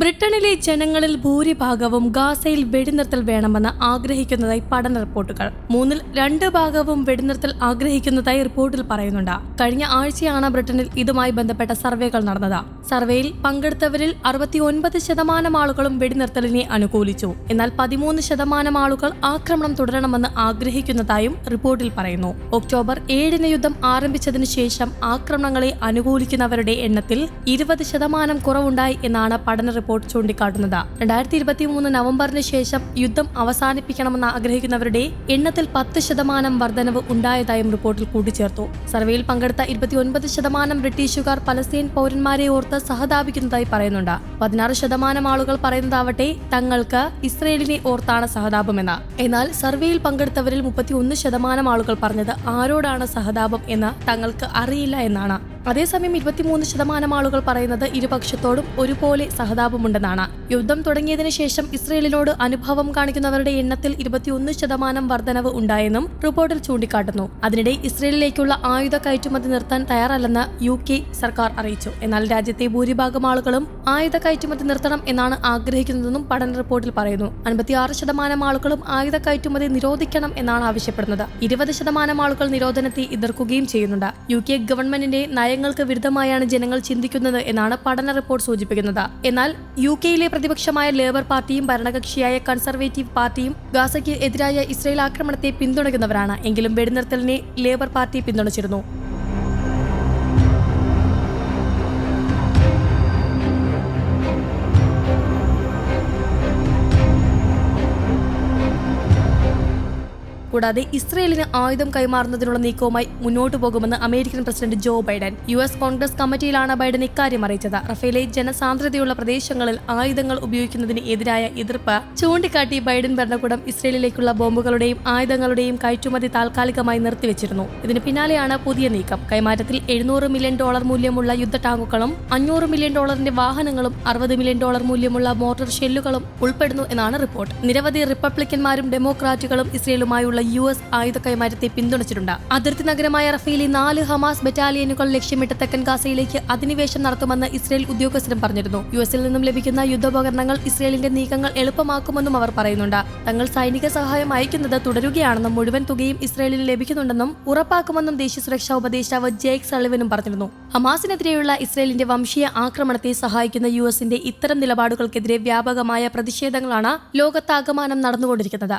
ബ്രിട്ടനിലെ ജനങ്ങളിൽ ഭൂരിഭാഗവും ഗാസയിൽ വെടിനിർത്തൽ വേണമെന്ന് ആഗ്രഹിക്കുന്നതായി പഠന റിപ്പോർട്ടുകൾ. മൂന്നിൽ രണ്ട് ഭാഗവും വെടിനിർത്തൽ ആഗ്രഹിക്കുന്നതായി റിപ്പോർട്ടിൽ പറയുന്നുണ്ട്. കഴിഞ്ഞ ആഴ്ചയാണ് ബ്രിട്ടനിൽ ഇതുമായി ബന്ധപ്പെട്ട സർവേകൾ നടന്നത്. സർവേയിൽ പങ്കെടുത്തവരിൽ അറുപത്തിയൊൻപത് ശതമാനം ആളുകളും വെടിനിർത്തലിനെ അനുകൂലിച്ചു. എന്നാൽ പതിമൂന്ന് ശതമാനം ആളുകൾ ആക്രമണം തുടരണമെന്ന് ആഗ്രഹിക്കുന്നതായും റിപ്പോർട്ടിൽ പറയുന്നു. ഒക്ടോബർ ഏഴിന് യുദ്ധം ആരംഭിച്ചതിനു ശേഷം ആക്രമണങ്ങളെ അനുകൂലിക്കുന്നവരുടെ എണ്ണത്തിൽ ഇരുപത് ശതമാനം കുറവുണ്ടായി എന്നാണ് പഠന റിപ്പോർട്ട് ചൂണ്ടിക്കാട്ടുന്നത്. രണ്ടായിരത്തി ഇരുപത്തി മൂന്ന് നവംബറിന് ശേഷം യുദ്ധം അവസാനിപ്പിക്കണമെന്ന് ആഗ്രഹിക്കുന്നവരുടെ എണ്ണത്തിൽ പത്ത് ശതമാനം വർധനവ് ഉണ്ടായതായും റിപ്പോർട്ടിൽ കൂട്ടിച്ചേർത്തു. സർവേയിൽ പങ്കെടുത്ത ഇരുപത്തിയൊൻപത് ശതമാനം ബ്രിട്ടീഷുകാർ പലസ്തീൻ പൗരന്മാരെ ഓർത്ത് സഹതാപിക്കുന്നതായി പറയുന്നുണ്ട്. പതിനാറ് ശതമാനം ആളുകൾ പറയുന്നതാവട്ടെ തങ്ങൾക്ക് ഇസ്രയേലിനെ ഓർത്താണ് സഹതാപമെന്ന്. എന്നാൽ സർവേയിൽ പങ്കെടുത്തവരിൽ മുപ്പത്തിയൊന്ന് ശതമാനം ആളുകൾ പറഞ്ഞത് ആരോടാണ് സഹതാപം എന്ന് തങ്ങൾക്ക് അറിയില്ല എന്നാണ്. അതേസമയം ഇരുപത്തിമൂന്ന് ശതമാനം ആളുകൾ പറയുന്നത് ഇരുപക്ഷത്തോടും ഒരുപോലെ സഹതാപമുണ്ടെന്നാണ്. യുദ്ധം തുടങ്ങിയതിനു ശേഷം ഇസ്രയേലിനോട് അനുഭവം കാണിക്കുന്നവരുടെ എണ്ണത്തിൽ ഇരുപത്തിയൊന്ന് ശതമാനം വർധനവ് ഉണ്ടായെന്നും റിപ്പോർട്ടിൽ ചൂണ്ടിക്കാട്ടുന്നു. അതിനിടെ ഇസ്രയേലിലേക്കുള്ള ആയുധ കയറ്റുമതി നിർത്താൻ തയ്യാറല്ലെന്ന് യു കെ സർക്കാർ അറിയിച്ചു. എന്നാൽ രാജ്യത്തെ ഭൂരിഭാഗം ആളുകളും ആയുധ കയറ്റുമതി നിർത്തണം എന്നാണ് ആഗ്രഹിക്കുന്നതെന്നും പഠന റിപ്പോർട്ടിൽ പറയുന്നു. അൻപത്തിയാറ് ശതമാനം ആളുകളും ആയുധ കയറ്റുമതി നിരോധിക്കണം എന്നാണ് ആവശ്യപ്പെടുന്നത്. ഇരുപത് ശതമാനം ആളുകൾ നിരോധനത്തെ എതിർക്കുകയും ചെയ്യുന്നുണ്ട്. യു കെ ഗവൺമെന്റിന്റെ നയങ്ങൾക്ക് വിരുദ്ധമായാണ് ജനങ്ങൾ ചിന്തിക്കുന്നത് എന്നാണ് പഠന റിപ്പോർട്ട് സൂചിപ്പിക്കുന്നത്. എന്നാൽ യു കെയിലെ പ്രതിപക്ഷമായ ലേബർ പാർട്ടിയും ഭരണകക്ഷിയായ കൺസർവേറ്റീവ് പാർട്ടിയും ഗാസയ്ക്ക് എതിരായ ഇസ്രയേൽ ആക്രമണത്തെ പിന്തുണയ്ക്കുന്നവരാണ്. എങ്കിലും വെടിനിർത്തലിനെ ലേബർ പാർട്ടി പിന്തുണച്ചിരുന്നു. കൂടാതെ ഇസ്രയേലിന് ആയുധം കൈമാറുന്നതിനുള്ള നീക്കവുമായി മുന്നോട്ടു പോകുമെന്ന് American president Joe Biden. U S Congress കമ്മിറ്റിയിലാണ് Biden ഇക്കാര്യം അറിയിച്ചത്. റഫേലെ ജനസാന്ദ്രതയുള്ള പ്രദേശങ്ങളിൽ ആയുധങ്ങൾ ഉപയോഗിക്കുന്നതിന് എതിരായ എതിർപ്പ് ചൂണ്ടിക്കാട്ടി ബൈഡൻ ഭരണകൂടം ഇസ്രയേലിലേക്കുള്ള ബോംബുകളുടെയും ആയുധങ്ങളുടെയും കയറ്റുമതി താൽക്കാലികമായി നിർത്തിവെച്ചിരുന്നു. ഇതിന് പിന്നാലെയാണ് പുതിയ നീക്കം. കൈമാറ്റത്തിൽ എഴുന്നൂറ് മില്യൺ ഡോളർ മൂല്യമുള്ള യുദ്ധ ടാങ്കുകളും അഞ്ഞൂറ് മില്യൺ ഡോളറിന്റെ വാഹനങ്ങളും അറുപത് മില്യൺ ഡോളർ മൂല്യമുള്ള മോട്ടോർ ഷെല്ലുകളും ഉൾപ്പെടുന്നു എന്നാണ് റിപ്പോർട്ട്. നിരവധി റിപ്പബ്ലിക്കന്മാരും ഡെമോക്രാറ്റുകളും ഇസ്രയേലുമായുള്ള യു എസ് ആയുധ കൈമാറ്റത്തെ പിന്തുണച്ചിട്ടുണ്ട്. അതിർത്തി നഗരമായ റഫേലി നാല് ഹമാസ് ബറ്റാലിയനുകൾ ലക്ഷ്യമിട്ട് തെക്കൻ ഗാസയിലേക്ക് അധിനിവേശം നടത്തുമെന്ന് ഇസ്രയേൽ ഉദ്യോഗസ്ഥരും പറഞ്ഞിരുന്നു. യു എസിൽ നിന്നും ലഭിക്കുന്ന യുദ്ധോപകരണങ്ങൾ ഇസ്രയേലിന്റെ നീക്കങ്ങൾ എളുപ്പമാക്കുമെന്നും അവർ പറയുന്നുണ്ട്. തങ്ങൾ സൈനിക സഹായം അയക്കുന്നത് തുടരുകയാണെന്നും മുഴുവൻ തുകയും ഇസ്രയേലിന് ലഭിക്കുന്നുണ്ടെന്നും ഉറപ്പാക്കുമെന്നും ദേശീയ സുരക്ഷാ ഉപദേഷ്ടാവ് ജേക്ക് സളിവനും പറഞ്ഞിരുന്നു. ഹമാസിനെതിരെയുള്ള ഇസ്രയേലിന്റെ വംശീയ ആക്രമണത്തെ സഹായിക്കുന്ന യു എസിന്റെ ഇത്തരം നിലപാടുകൾക്കെതിരെ വ്യാപകമായ പ്രതിഷേധങ്ങളാണ് ലോകത്താകമാനം നടന്നുകൊണ്ടിരിക്കുന്നത്.